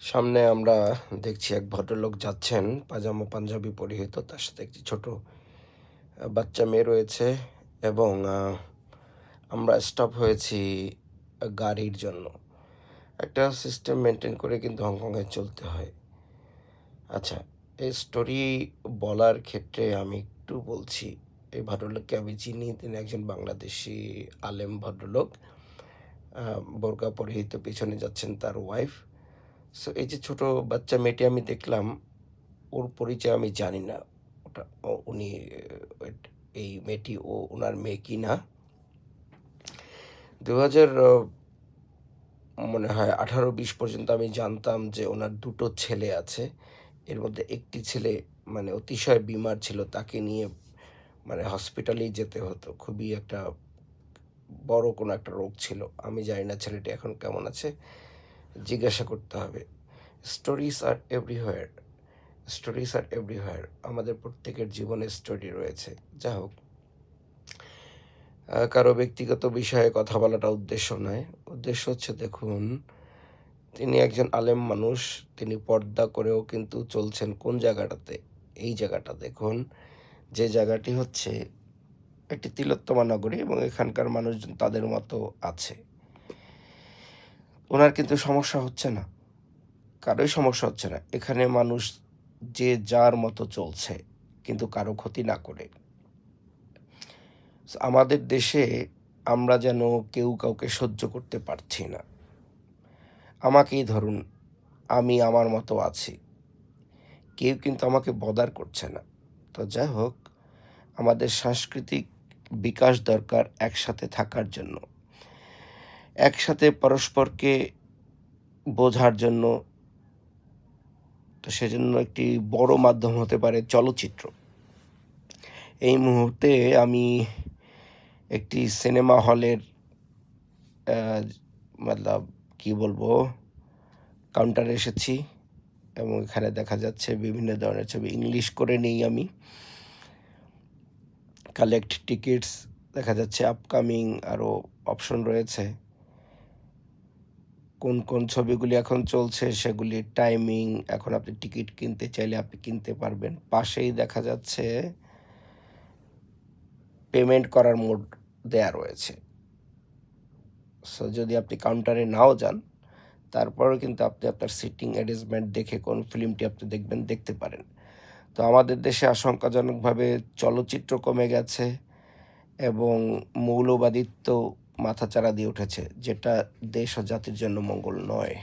সামনে আমরা দেখছি এক ভদ্রলোক যাচ্ছেন, পাজামা পাঞ্জাবি পরিহিত, তার সাথে একটি ছোট বাচ্চা মেয়ে রয়েছে এবং আমরা স্টপ হয়েছি গাড়ির জন্য। একটা সিস্টেম মেনটেন করে কিন্তু হংকংয়ে চলতে হয়। আচ্ছা এই স্টোরি বলার ক্ষেত্রে আমি একটু বলছি। এই ভদ্রলোককে আমি চিনি, তিনি একজন বাংলাদেশি আলেম ভদ্রলোক। বোরকা পরিহিত, পিছনে যাচ্ছেন তার ওয়াইফ সো এই যে ছোট বাচ্চা মেয়েটি আমি দেখলাম, ওর পরিচয় আমি জানি না। ওটা উনি এই মেয়েটি, ও, ওনার মেয়ে কি না? দু হাজার মনে হয় আঠারো বিশ পর্যন্ত আমি জানতাম যে ওনার দুটো ছেলে আছে। এর মধ্যে একটি ছেলে মানে অতিশয় বিমার ছিল, তাকে নিয়ে মানে হসপিটালেই যেতে হতো। খুবই একটা বড় কোনো একটা রোগ ছিল। আমি জানি না ছেলেটি এখন কেমন আছে। জিজ্ঞাসা করতে হবে। Stories are everywhere stories are everywhere আমাদের প্রত্যেকের জীবনে স্টোরি রয়েছে। যা হোক। কারও ব্যক্তিগত বিষয়ে কথা বলাটা উদ্দেশ্য নয়। উদ্দেশ্য হচ্ছে, দেখুন, তিনি একজন আলেম মানুষ। তিনি পর্দা করেও কিন্তু চলছেন কোন জায়গাটাতে? এই জায়গাটা, দেখুন। যে জায়গাটি হচ্ছে একটি তিলোত্তমা নগরী এবং এখানকার মানুষজন তাদের মতো আছে। ওনার কিন্তু সমস্যা হচ্ছে না। কারোই সমস্যা হচ্ছে না। এখানে মানুষ যে যার মতো চলছে, কিন্তু কারও ক্ষতি না করে। আমাদের দেশে আমরা যেন কেউ কাউকে সহ্য করতে পারছি না। আমাকেই ধরুন, আমি আমার মতো আছি। কেউ কিন্তু আমাকে বদার করছে না। তো যাই হোক, আমাদের সাংস্কৃতিক বিকাশ দরকার একসাথে থাকার জন্য। একসাথে পরস্পরকে বোঝার জন্য, তো সেজন্য একটি বড় মাধ্যম হতে পারে চলচ্চিত্র। এই মুহূর্তে আমি একটি সিনেমা হলের মতলব কি বলব কাউন্টারে এসেছি এবং এখানে দেখা যাচ্ছে বিভিন্ন ধরনের ছবি। ইংলিশ করে নেই আমি। কালেক্ট টিকিটস দেখা যাচ্ছে আপকামিং আরও অপশন রয়েছে। কোন কোন ছবিগুলি এখন চলছে সেগুলির টাইমিং এখন আপনি টিকিট কিনতে চাইলে আপনি কিনতে পারবেন। পাশেই দেখা যাচ্ছে পেমেন্ট করার মোড দেয়া রয়েছে। সো যদি আপনি কাউন্টারে নাও যান, তারপরেও কিন্তু আপনি আপনার সিটিং অ্যারেঞ্জমেন্ট দেখে কোন ফিল্মটি আপনি দেখবেন, দেখতে পারেন। তো আমাদের দেশে আশঙ্কাজনকভাবে চলচ্চিত্র কমে গেছে এবং মৌলবাদিত্ব মাথাচাড়া দিয়ে উঠেছে যেটা দেশ ও জাতির জন্য মঙ্গল নয়।